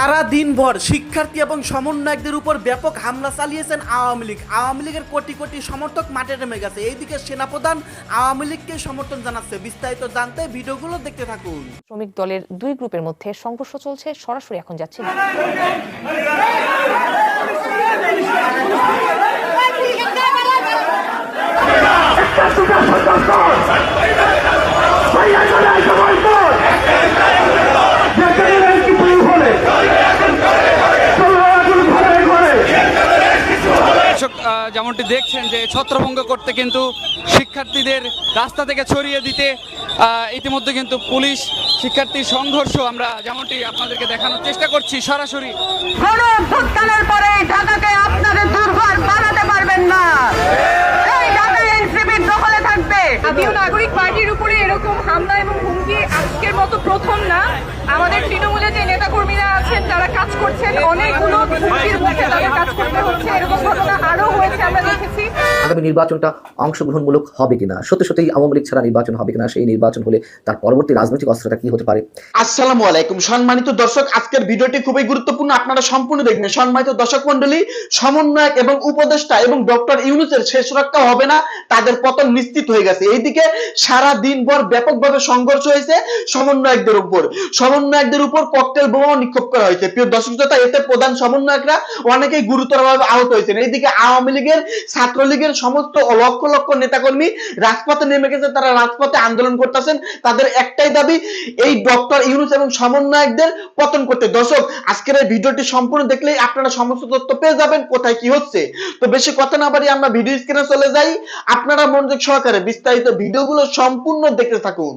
সারা দিনভর শিক্ষার্থী এবং সমন্বয়কদের উপর ব্যাপক হামলা চালিয়েছেন আওয়ামী লীগ। আওয়ামী লীগের কোটি কোটি সমর্থক মাঠে নেমে গেছে। এইদিকে সেনাপ্রধান আওয়ামী লীগকে সমর্থন জানাচ্ছে। বিস্তারিত জানতে ভিডিওগুলো দেখতে থাকুন। শ্রমিক দলের দুই গ্রুপের মধ্যে সংঘর্ষ চলছে। সরাসরি এখন যাচ্ছে দর্শক আহ, যেমনটি দেখছেন যে ছত্রভঙ্গ করতে কিন্তু শিক্ষার্থীদের রাস্তা থেকে ছড়িয়ে দিতে ইতিমধ্যে কিন্তু পুলিশ শিক্ষার্থী সংঘর্ষ আমরা যেমনটি আপনাদেরকে দেখানোর চেষ্টা করছি সরাসরি পরে ঢাকাকে আপনাদের দুর্বার বানাতে পারবেন না। থাকবে। নাগরিক পার্টির উপরে এরকম হামলা এবং হুমকি আজকের মতো প্রথম না। আমাদের তৃণমূলে যে নেতাকর্মীরা আছেন তারা কাজ করছেন। অনেকগুলো হুমকির মুখে তাদের কাজ করতে হচ্ছে। এরকম ঘটনা আরও হয়েছে আমরা দেখেছি। আগামী নির্বাচনটা অংশগ্রহণমূলক হবে কিনা? সত্যি সত্যি আওয়ামী লীগ ছাড়া নির্বাচন হবে কিনা সেই নির্বাচন হলে তার পরবর্তী রাজনৈতিক অস্ত্রটা কি হতে পারে? আসসালামু আলাইকুম। সম্মানিত দর্শক আজকের ভিডিওটি খুবই গুরুত্বপূর্ণ। আপনারা সম্পূর্ণ দেখবেন। সম্মানিত দর্শক মন্ডলী সমন্বয়ক এবং উপদেষ্টা এবং ডক্টর ইউনুসের শেষ রক্ষা হবে না তাদের পতন নিশ্চিত হয়ে গেছে। এইদিকে সারা দিনভর ব্যাপকভাবে সংঘর্ষ হয়েছে সমন্বয়কদের উপর। সমন্বয়কদের উপর ককটেল বোমা নিক্ষেপ করা হয়েছে। প্রিয় দর্শক শ্রোতা, এতে প্রধান সমন্বয়করা অনেকেই গুরুতরভাবে আহত হয়েছেন। এইদিকে আওয়ামী লীগের, ছাত্রলীগের সমস্ত লক্ষ লক্ষ নেতাকর্মী রাজপথে নেমে গেছে, তারা রাজপথে আন্দোলন করতেছেন। তাদের একটাই দাবি, এই ডক্টর ইউনুস এবং সমন্বয়কদের পতন করতে। দর্শক, আজকের এই ভিডিওটি সম্পূর্ণ দেখলেই আপনারা সমস্ত তথ্য পেয়ে যাবেন, কোথায় কি হচ্ছে। তো বেশি কথা না বাড়ি আমরা ভিডিও স্ক্রিনে চলে যাই। আপনারা মনোযোগ সহকারে বিস্তারিত ভিডিওগুলো সম্পূর্ণ দেখতে থাকুন।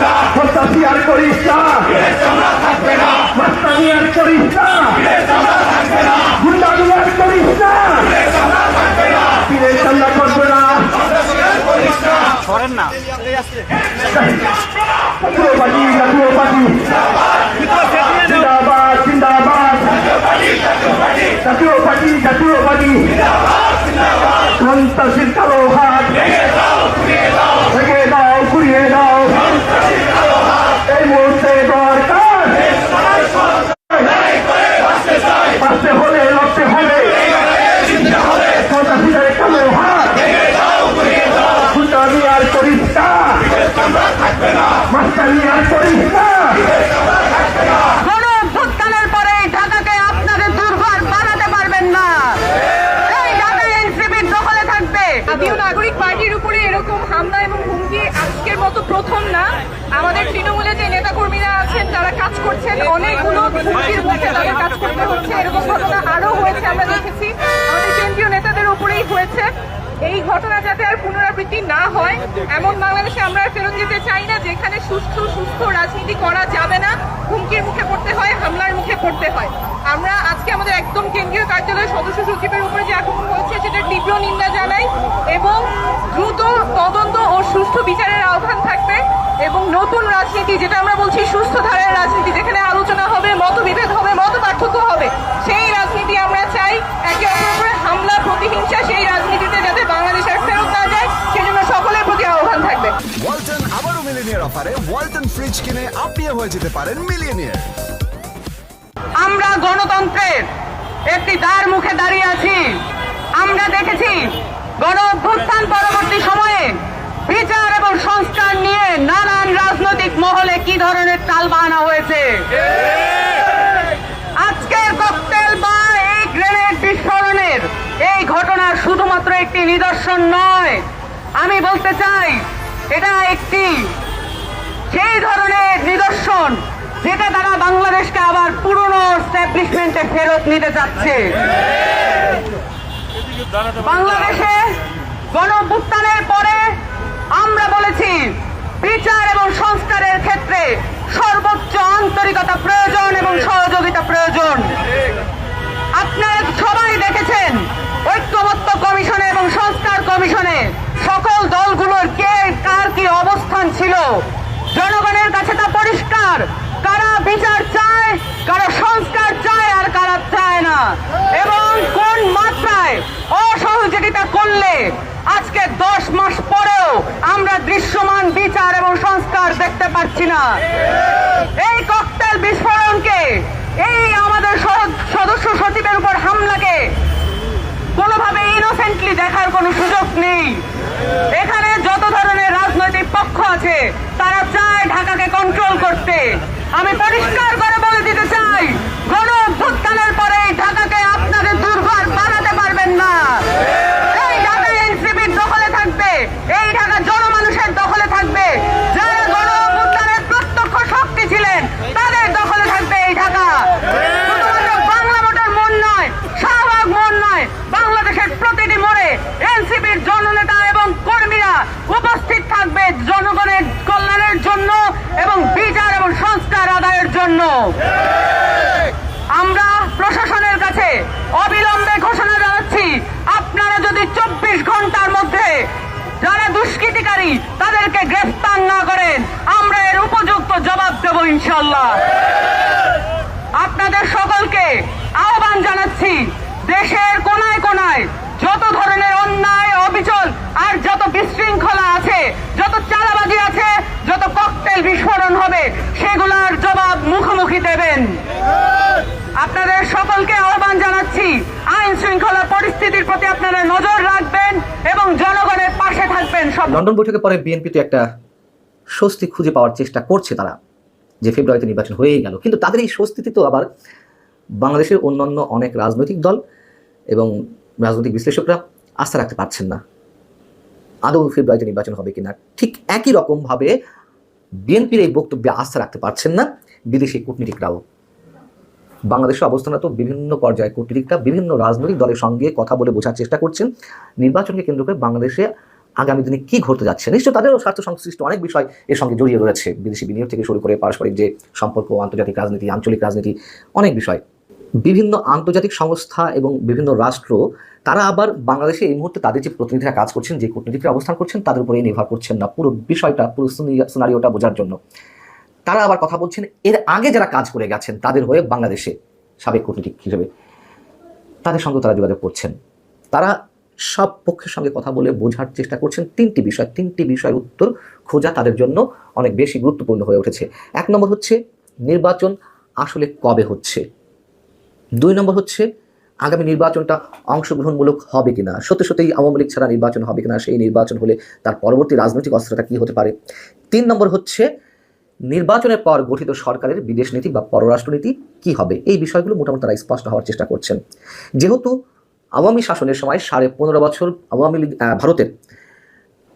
না হত্যা আর করিস না মাস্তানি আর করিস না গুন্ডামি আর করিস না পীরের চান্দা করবে না জাতীয় পার্টি জাতীয় পার্টি জিন্দাবাদ জিন্দাবাদ জাতীয় পার্টি জাতীয় পার্টি কালো হাত ভেঙে দাও ঘুরিয়ে দাও এই মুহূর্তে দরকার বাঁচতে হলে লড়তে হবে সন্ত্রাসীদের কালো হাত গুন্ডামি আর করিস না মাস্টারি আর করিস না কোন অভ্যুত্থানের পরে ঢাকাকে আপনাদের দুর্বার বানাতে পারবেন না এই ঢাকা এনসিপির দখলে থাকবে জাতীয় নাগরিক পার্টির উপরে এরকম হামলা এবং হুমকি আজকের মতো প্রথম না আমাদের তৃণমূলে যে নেতাকর্মীরা আছেন তারা কাজ করছেন, অনেকগুলো হুমকির মুখে তাদের কাজ করতে হচ্ছে। এরকম ঘটনা আরও হয়েছে, আমরা দেখেছি। আমাদের কেন্দ্রীয় নেতাদের উপরেই হয়েছে। এই ঘটনা যাতে আর পুনরাবৃত্তি না হয়, এমন বাংলাদেশে আমরা আর ফেরত যেতে চাই না, যেখানে সুস্থ সুস্থ রাজনীতি করা যাবে না। হুমকির মুখে পড়তে হয়, হামলার মুখে পড়তে হয়। আমরা আজকে আমাদের একদম কেন্দ্রীয় কার্যালয়ের সদস্য সচিবের উপরে যে আক্রমণ হয়েছে সেটা তীব্র নিন্দা জানাই এবং দ্রুত তদন্ত ও আহ্বান থাকবে এবং নতুন রাজনীতি যেটা আমরা বলছি সুস্থ ধারার রাজনীতি যেখানে আলোচনা হবে মতবিভেদ হবে মত পার্থক্য হবে সেই রাজনীতি আমরা চাই। একে অপরের উপরে হামলা প্রতিহিংসা সেই রাজনীতিতে যাতে বাংলাদেশের ফেরত না যায় সেজন্য সকলের প্রতি আহ্বান থাকবে। ওয়ালটন আবারও মিলিনিয়ার অফারে ওয়ালটন ফ্রিজ কিনে আপনিও হয়ে যেতে পারেন মিলিয়নিয়ার। আমরা গণতন্ত্রের একটি দ্বার মুখে দাঁড়িয়ে আছি। আমরা দেখেছি গণ অভ্যুত্থান পরবর্তী সময়ে সংস্কার নিয়ে নানান রাজনৈতিক মহলে কি ধরনের তাল বাহানা হয়েছে? আজকের ককটেল বা এই গ্রেনেড বিস্ফোরণের এই ঘটনার শুধুমাত্র একটি নিদর্শন নয়। আমি বলতে চাই এটা একটি সেই ধরনের নিদর্শন যেটা তারা বাংলাদেশকে আবার পুরনো স্ট্যাবলিশমেন্টে ফেরত নিতে চাচ্ছে। বাংলাদেশে গণ পরে আমরা বলেছি, বিচার এবং সংস্কারের ক্ষেত্রে সর্বোচ্চ আন্তরিকতা প্রয়োজন এবং সহযোগিতা প্রয়োজন। আপনারা সবাই দেখেছেন, ঐক্যমত্য কমিশনে এবং সংস্কার কমিশনে সকল দলগুলোর কে, কার কি অবস্থান ছিল। জনগণের কাছে তা পরিষ্কার। কারা বিচার চায়, কারা সংস্কার চায় আর কারা চায় না। এবং কোন মাত্রায় অসহযোগিতা করলে আজকে দশ মাস পরেও আমরা দৃশ্যমান বিচার এবং সংস্কার পাচ্ছি না। এই ককটেল বিস্ফোরণকে, এই আমাদের সদস্য সচিবের উপর হামলাকে কোনোভাবে ইনোসেন্টলি দেখার কোনো সুযোগ নেই। এখানে যত ধরনের রাজনৈতিক পক্ষ আছে, তারা চায় ঢাকাকে কন্ট্রোল করতে। আমি পরিষ্কার করে বলে দিতে চাই গণ অভ্যুত্থানের পরে এই ঢাকাকে আপনাদের দুর্বার বানাতে পারবেন না এই ঢাকা এনসিপির দখলে থাকবে এই ঢাকা জনমানুষের দখলে থাকবে যারা গণ অভ্যুত্থানের প্রত্যক্ষ শক্তি ছিলেন তাদের দখলে থাকবে এই ঢাকা শুধুমাত্র বাংলা ভোটার মন নয় শাহবাগ মন নয় বাংলাদেশের প্রতিটি মোড়ে এনসিপির জননেতা এবং কর্মীরা উপস্থিত থাকবে জনগণের কল্যাণের জন্য এবং বিচার এবং সংস্কার আদায়ের জন্য। আমরা প্রশাসনের কাছে অবিলম্বে ঘোষণা জানাচ্ছি, আপনারা যদি চব্বিশ ঘণ্টার মধ্যে যারা দুষ্কৃতিকারী, তাদেরকে গ্রেফতার না করেন, আমরা এর উপযুক্ত জবাব দেব ইনশাল্লাহ আপনাদের সকলকে আহ্বান জানাচ্ছি, দেশের কোনায় কোনায় যত ধরনের অন্যায়, অবিচল, আর যত বিশৃঙ্খলা আছে, যত চালাবাজি আছে, যত ককটেল বিস্ফোরণ মুখোমুখি দেবেন। আপনাদের সকলকে আহ্বান জানাচ্ছি, আইন শৃঙ্খলা পরিস্থিতির প্রতি আপনারা নজর রাখবেন এবং জনগণের পাশে থাকবেন সব। লন্ডন বৈঠকের পরে বিএনপি তো একটা স্বস্তি খুঁজে পাওয়ার চেষ্টা করছে তারা, যে ফেব্রুয়ারিতে নির্বাচন হয়েই গেল। কিন্তু তাদের এই স্বস্তিতে তো আবার বাংলাদেশের অন্যান্য অনেক রাজনৈতিক দল এবং রাজনৈতিক বিশ্লেষকরা আস্থা রাখতে পারছেন না। আদৌ ফেব্রুয়ারিতে নির্বাচন হবে কিনা? ঠিক একই রকমভাবে বিএনপির এই বক্তব্যে আস্থা রাখতে পারছেন না। বিদেশি কূটনীতিকরাও। বাংলাদেশের অবস্থানরত বিভিন্ন পর্যায়ে কূটনীতিকরা বিভিন্ন রাজনৈতিক দলের সঙ্গে কথা বলে বোঝার চেষ্টা করছেন। নির্বাচনকে কেন্দ্র করে বাংলাদেশে আগামী দিনে কী ঘটতে যাচ্ছে? নিশ্চয় তাদেরও স্বার্থ সংশ্লিষ্ট অনেক বিষয় এর সঙ্গে জড়িয়ে রয়েছে। বিদেশি বিনিয়োগ থেকে শুরু করে পারস্পরিক যে সম্পর্ক, আন্তর্জাতিক রাজনীতি, আঞ্চলিক রাজনীতি, অনেক বিষয়। বিভিন্ন আন্তর্জাতিক সংস্থা এবং বিভিন্ন রাষ্ট্র, তারা আবার বাংলাদেশে এই মুহূর্তে তাদের যে প্রতিনিধিরা কাজ করছেন, যে কূটনীতিকরা অবস্থান করছেন, তাদের উপরেই নির্ভর করছেন না। পুরো বিষয়টা, পুরো সিনারিওটা বোঝার জন্য। তারা আবার কথা বলছেন, এর আগে যারা কাজ করে গেছেন, তাদের হয়ে বাংলাদেশে সাবেক কূটনীতিক হিসেবে তাদের সঙ্গে তারা যোগাযোগ করছেন। তারা সব পক্ষের সঙ্গে কথা বলে বোঝার চেষ্টা করছেন। তিনটি বিষয়, তিনটি বিষয়ের উত্তর খোঁজা তাদের জন্য অনেক বেশি গুরুত্বপূর্ণ হয়ে উঠেছে। এক নম্বর হচ্ছে নির্বাচন আসলে কবে হচ্ছে? দুই নম্বর হচ্ছে আগামী নির্বাচনটা অংশগ্রহণমূলক হবে কিনা? সত্যি সত্যিই আওয়ামী লীগ ছাড়া নির্বাচন হবে কিনা? সেই নির্বাচন হলে তার পরবর্তী রাজনৈতিক অস্ত্রটা কী হতে পারে? তিন নম্বর হচ্ছে নির্বাচনের পর গঠিত সরকারের বিদেশ নীতি বা পররাষ্ট্রনীতি কি হবে? এই বিষয়গুলো মোটামুটি তারা স্পষ্ট হওয়ার চেষ্টা করছেন। যেহেতু আওয়ামী শাসনের সময় সাড়ে পনেরো বছর আওয়ামী লীগ ভারতের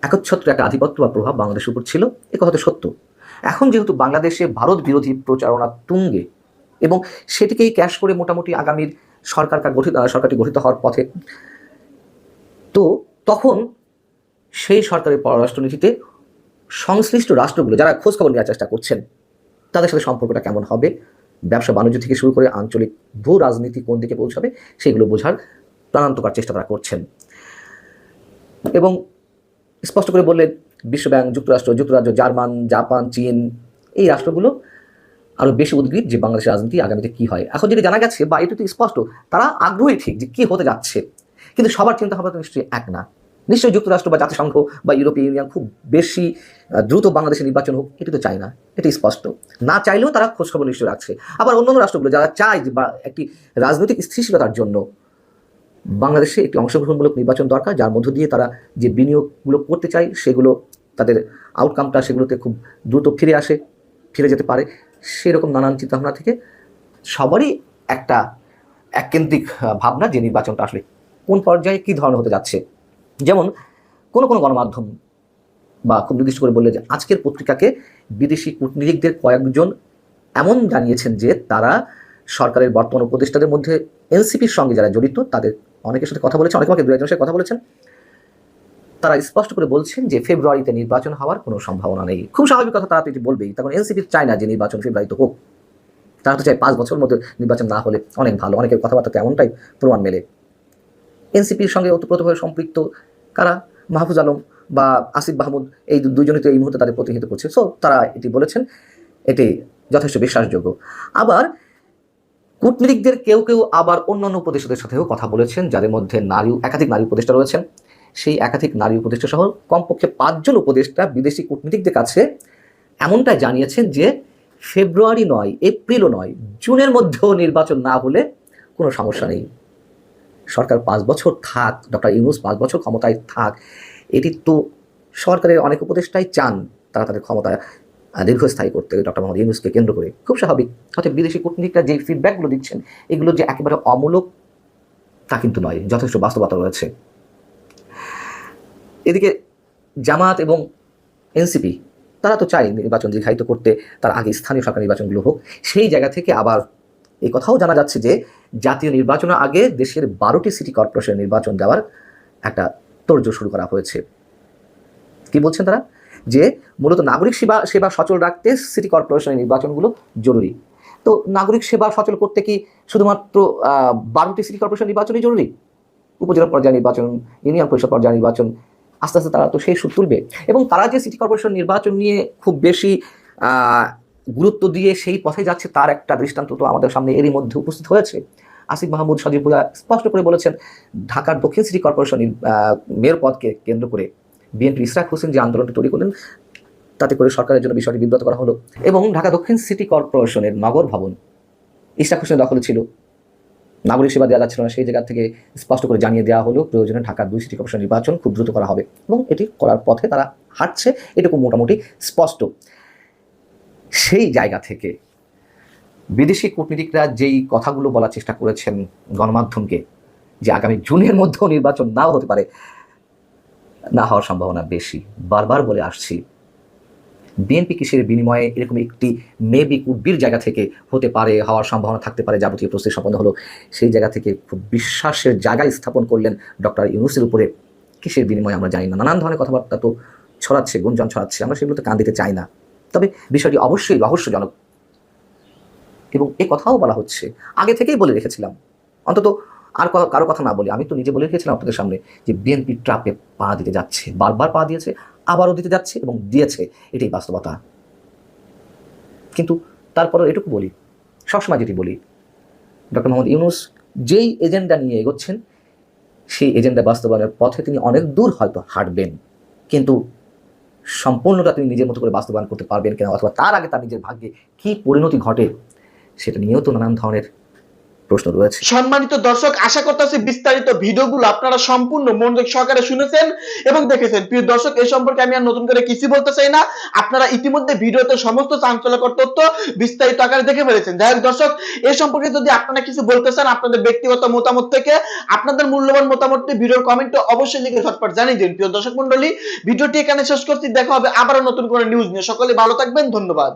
একচ্ছত্র একটা আধিপত্য বা প্রভাব বাংলাদেশের উপর ছিল, এ কথা সত্য। এখন যেহেতু বাংলাদেশে ভারত বিরোধী প্রচারণা তুঙ্গে এবং সেটিকেই ক্যাশ করে মোটামুটি আগামীর সরকার গঠিত সরকারটি গঠিত হওয়ার পথে, তো তখন সেই সরকারের পররাষ্ট্রনীতিতে সংশ্লিষ্ট রাষ্ট্রগুলো যারা খোঁজখবর নেওয়ার চেষ্টা করছেন, তাদের সাথে সম্পর্কটা কেমন হবে? ব্যবসা বাণিজ্য থেকে শুরু করে আঞ্চলিক ভূ রাজনীতি কোন দিকে পৌঁছাবে, সেগুলো বোঝার প্রাণান্তকর চেষ্টা তারা করছেন। এবং স্পষ্ট করে বললেন, বিশ্বব্যাংক, যুক্তরাষ্ট্র, যুক্তরাজ্য, জার্মান, জাপান, চীন, এই রাষ্ট্রগুলো আরও বেশি উদ্গ্রীব যে বাংলাদেশের রাজনীতি আগামীতে কী হয়। এখন যেটা জানা গেছে বা এটা তো স্পষ্ট, তারা আগ্রহী ঠিক যে কী হতে যাচ্ছে। কিন্তু সবার চিন্তা ভাবনা তো নিশ্চয়ই এক না। নিশ্চয়ই যুক্তরাষ্ট্র বা জাতিসংঘ বা ইউরোপীয় ইউনিয়ন খুব বেশি দ্রুত বাংলাদেশে নির্বাচন হোক, এটি তো চায় না, এটি স্পষ্ট। না চাইলেও তারা খোঁজখবর নিশ্চয়ই রাখছে। আবার অন্যান্য রাষ্ট্রগুলো যারা চায় যে বা একটি রাজনৈতিক স্থিতিশীলতার জন্য, বাংলাদেশে একটি অংশগ্রহণমূলক নির্বাচন দরকার, যার মধ্য দিয়ে তারা যে বিনিয়োগগুলো করতে চায়, সেগুলো, তাদের আউটকামটা সেগুলোতে খুব দ্রুত ফিরে আসে, ফিরে যেতে পারে, সেরকম নানান চিন্তাভাবনা থেকে সবারই একটা এককেন্দ্রিক ভাবনা যে নির্বাচনটা আসলে কোন পর্যায়ে কী ধরনের হতে যাচ্ছে। যেমন কোনো কোনো গণমাধ্যম বা খুব নির্দিষ্ট করে বললে যে আজকের পত্রিকাকে বিদেশি কূটনীতিকদের কয়েকজন এমন জানিয়েছেন যে তারা সরকারের বর্তমান উপদেষ্টাদের মধ্যে এনসিপির সঙ্গে যারা জড়িত, তাদের অনেকের সাথে কথা বলেছেন, অনেক আমাকে দু একজনের সাথে কথা বলেছেন। তারা স্পষ্ট করে বলছেন যে ফেব্রুয়ারিতে নির্বাচন হওয়ার কোনো সম্ভাবনা নেই। খুব স্বাভাবিক কথা তারা তো এটি বলবেই, তখন এনসিপি চায় না যে নির্বাচন ফেব্রুয়ারিতে হোক। তারা তো চাই পাঁচ বছর মধ্যে নির্বাচন না হলে অনেক ভালো, অনেকের কথাবার্তা তেমনটাই প্রমাণ মেলে। এনসিপির সঙ্গে ওতপ্রোতভাবে সম্পৃক্ত কারা? মাহফুজ আলম বা আসিফ মাহমুদ, এই দু- দুইজনই তো এই মুহূর্তে তাদের প্রতিহিত করছে। সো তারা এটি বলেছেন, এটি যথেষ্ট বিশ্বাসযোগ্য। আবার কূটনীতিকদের কেউ কেউ আবার অন্যান্য উপদেষ্টাদের সাথেও কথা বলেছেন, যাদের মধ্যে নারী, একাধিক নারী উপদেষ্টা রয়েছেন। সেই একাধিক নারী উপদেষ্টা সহ কমপক্ষে পাঁচজন উপদেষ্টা বিদেশি কূটনীতিকদের কাছে এমনটাই জানিয়েছেন যে, ফেব্রুয়ারি নয়, এপ্রিলও নয়, জুনের মধ্যেও নির্বাচন না হলে কোনো সমস্যা নেই। সরকার পাঁচ বছর থাক, ডক্টর ইউনুস পাঁচ বছর ক্ষমতায় থাক, এটি তো সরকারের অনেক উপদেষ্টাই চান তারা তাদের ক্ষমতা দীর্ঘস্থায়ী করতে, ডক্টর মোহাম্মদ ইউনুসকে কেন্দ্র করে। খুব স্বাভাবিক। হয়তো বিদেশি কূটনীতিকরা যে ফিডব্যাকগুলো দিচ্ছেন, এগুলো যে একেবারে অমূলক, তা কিন্তু নয়, যথেষ্ট বাস্তবতা রয়েছে। এদিকে জামাত এবং এনসিপি, তারা তো চায় নির্বাচন দীর্ঘায়িত করতে, তার আগে স্থানীয় সরকার নির্বাচনগুলো হোক। সেই জায়গা থেকে আবার এই কথাও জানা যাচ্ছে যে জাতীয় নির্বাচনের আগে দেশের বারোটি সিটি কর্পোরেশন নির্বাচন দেওয়ার একটা তোড়জোড় শুরু করা হয়েছে। কি বলছেন তারা? যে মূলত নাগরিক সেবা সেবা সচল রাখতে সিটি কর্পোরেশনের নির্বাচনগুলো জরুরি। তো নাগরিক সেবা সচল করতে কি শুধুমাত্র বারোটি সিটি কর্পোরেশন নির্বাচনই জরুরি? উপজেলা পর্যায়ে নির্বাচন, ইউনিয়ন পরিষদ পর্যায়ে নির্বাচন, আস্তে আস্তে তারা তো সেই সুর তুলবে। এবং তারা যে সিটি কর্পোরেশন নির্বাচন নিয়ে খুব বেশি গুরুত্ব দিয়ে সেই পথে যাচ্ছে তার একটা দৃষ্টান্ত তো আমাদের সামনে এরই মধ্যে উপস্থিত হয়েছে। আসিফ মাহমুদ সজিবুল্লাহ স্পষ্ট করে বলেছেন ঢাকার দক্ষিণ সিটি কর্পোরেশন আহ, মেয়র পদকে কেন্দ্র করে বিএনপি ইসরাক হোসেন যে আন্দোলনটি তৈরি করলেন তাতে করে সরকারের জন্য বিষয়টি বিব্রত করা হলো এবং ঢাকা দক্ষিণ সিটি কর্পোরেশনের নগর ভবন ইসরাক হোসেনের দখলে ছিল। নাগরিক সেবা দেওয়া যাচ্ছিল না সেই জায়গা থেকে স্পষ্ট করে জানিয়ে দেওয়া হলো প্রয়োজনে ঢাকার দুই সিটি কর্পোরেশন নির্বাচন খুব দ্রুত করা হবে এবং এটি করার পথে তারা হাঁটছে এটুকু মোটামুটি স্পষ্ট। সেই জায়গা থেকে বিদেশি কূটনীতিকরা যেই কথাগুলো বলার চেষ্টা করেছেন গণমাধ্যমকে, যে আগামী জুনের মধ্যেও নির্বাচন নাও হতে পারে, না হওয়ার সম্ভাবনা বেশি। বারবার বলে আসছি, বিএনপি কিসের বিনিময়ে এরকম একটি মেবি কুটবির জায়গা থেকে হতে পারে, হওয়ার সম্ভাবনা থাকতে পারে, যাবতীয় প্রস্তুতি সম্পন্ন হলো, সেই জায়গা থেকে খুব বিশ্বাসের জায়গা স্থাপন করলেন ডক্টর ইউনুসের উপরে। কিসের বিনিময়ে আমরা জানি না, নানান ধরনের কথাবার্তা তো ছড়াচ্ছে, গুঞ্জন ছড়াচ্ছে, আমরা সেগুলোতে কান দিতে চাই না। তবে বিষয়টি অবশ্যই রহস্যজনক। এবং এ কথাও বলা হচ্ছে, আগে থেকেই বলে রেখেছিলাম। অন্তত আর কারও কথা না বলি, আমি তো নিজে বলে রেখেছিলাম আপনাদের সামনে যে বিএনপি ট্রাপে পা দিতে যাচ্ছে, বারবার পা দিয়েছে, আবারও দিতে যাচ্ছে এবং দিয়েছে, এটাই বাস্তবতা। কিন্তু তারপরে এটুকু বলি, সবসময় যেটি বলি, ডক্টর মোহাম্মদ ইউনুস যেই এজেন্ডা নিয়ে এগোচ্ছেন, সেই এজেন্ডা বাস্তবায়নের পথে তিনি অনেক দূর হয়তো হাঁটবেন। কিন্তু সম্পূর্ণটা তিনি নিজের মতো করে বাস্তবায়ন করতে পারবেন কিনা, অথবা তার আগে তার নিজের ভাগ্যে কী পরিণতি ঘটে, সেটা নিয়েও তো নানান ধরনের প্রশ্ন রয়েছে। সম্মানিত দর্শক, আশা করতেছি বিস্তারিত ভিডিওগুলো আপনারা সম্পূর্ণ মনোযোগ সহকারে শুনেছেন এবং দেখেছেন। প্রিয় দর্শক এই সম্পর্কে আমি আর নতুন করে কিছু বলতে চাই না। আপনারা ইতিমধ্যে ভিডিওতে সমস্ত চাঞ্চল্যকর তথ্য বিস্তারিত আকারে দেখে ফেলেছেন। যাই হোক দর্শক এই সম্পর্কে যদি আপনারা কিছু বলতে চান আপনাদের ব্যক্তিগত মতামত থেকে, আপনাদের মূল্যবান মতামতটি ভিডিওর কমেন্টে অবশ্যই লিখে ঝটপট জানিয়ে দিন। প্রিয় দর্শক মন্ডলী ভিডিওটি এখানে শেষ করছি। দেখা হবে আবারও নতুন করে নিউজ নিয়ে। সকলে ভালো থাকবেন। ধন্যবাদ।